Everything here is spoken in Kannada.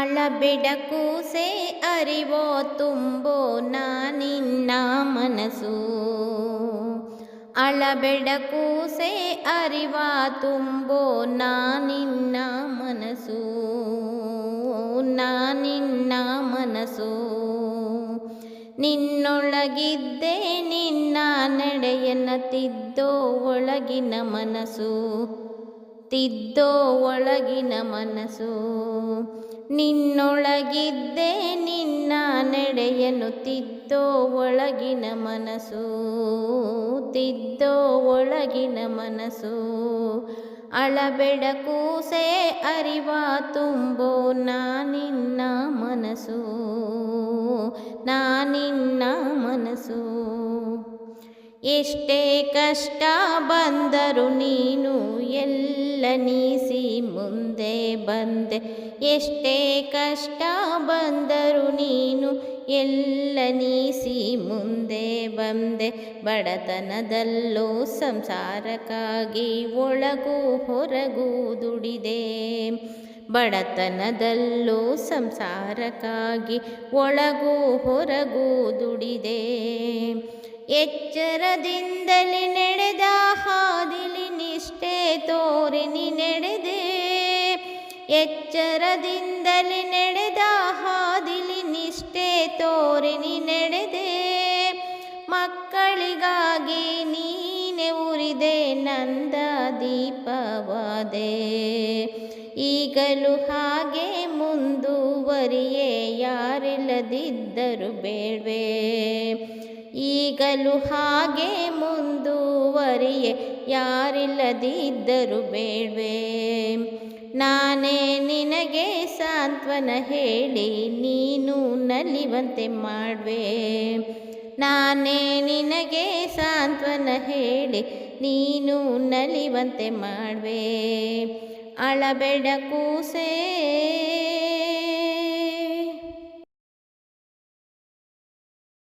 ಅಳಬೆಡಕೂಸೆ ಅರಿವೋ ತುಂಬೋ ನಾನಿನ್ನ ಮನಸ್ಸು. ಅಳಬೆಡಕೂಸೆ ಅರಿವ ತುಂಬೋ ನಾನಿನ್ನ ಮನಸ್ಸು. ನಾನಿನ್ನ ಮನಸ್ಸು. ನಿನ್ನೊಳಗಿದ್ದೆ ನಿನ್ನ ನಡೆಯನ್ನ ತಿದ್ದೋ ಒಳಗಿನ ಮನಸ್ಸು. ತಿದ್ದೋ ಒಳಗಿನ ಮನಸ್ಸು. ನಿನ್ನೊಳಗಿದ್ದೆ ನಿನ್ನ ನಡೆಯನು, ತಿದ್ದೋ ಒಳಗಿನ ಮನಸ್ಸು, ತಿದ್ದೋ ಒಳಗಿನ ಮನಸ್ಸು. ಅಳಬೆಡಕೂಸೆ ಅರಿವ ತುಂಬೋ ನಾನಿನ್ನ ಮನಸ್ಸು ನಾನಿನ್ನ ಮನಸ್ಸು. ಎಷ್ಟೇ ಕಷ್ಟ ಬಂದರು ನೀನು ಎಲ್ಲ ನೀಸಿ ಮುಂದೆ ಬಂದೆ. ಎಷ್ಟೇ ಕಷ್ಟ ಬಂದರು ನೀನು ಎಲ್ಲ ನೀಸಿ ಮುಂದೆ ಬಂದೆ. ಬಡತನದಲ್ಲೂ ಸಂಸಾರಕ್ಕಾಗಿ ಒಳಗೂ ಹೊರಗೂ ದುಡಿದೆ. ಬಡತನದಲ್ಲೂ ಸಂಸಾರಕ್ಕಾಗಿ ಒಳಗೂ ಹೊರಗೂ ದುಡಿದೆ. ಎಚ್ಚರದಿಂದಲೇ ನಡೆದ ಹಾದಿಲಿ ನಿಷ್ಠೆ ನಡೆದೆ ಎಚ್ಚರದಿಂದಲೇ ನಡೆದ ಹಾದಿಲಿ ನಿಷ್ಠೆ ತೋರಿನಿ ನಡೆದೆ. ಮಕ್ಕಳಿಗಾಗಿ ನೀನೆ ಉರಿದೆ, ನಂದ ದೀಪವಾದೆ. ಈಗಲೂ ಹಾಗೆ ಮುಂದುವರಿಯೇ, ಯಾರಿಲ್ಲದಿದ್ದರು ಬೇಡವೆ. ಈಗಲೂ ಹಾಗೆ ಮುಂದುವರಿಯೇ, ಯಾರಿಲ್ಲದಿದ್ದರು ಬೇಡ್ವೆ. ನಾನೇ ನಿನಗೆ ಸಾಂತ್ವನ ಹೇಳಿ, ನೀನು ನಲಿವಂತೆ ಮಾಡುವೆ. ನಾನೇ ನಿನಗೆ ಸಾಂತ್ವನ ಹೇಳಿ, ನೀನು ನಲಿವಂತೆ ಮಾಡುವೆ. ಅಳಬೇಡ ಕೂಸೆ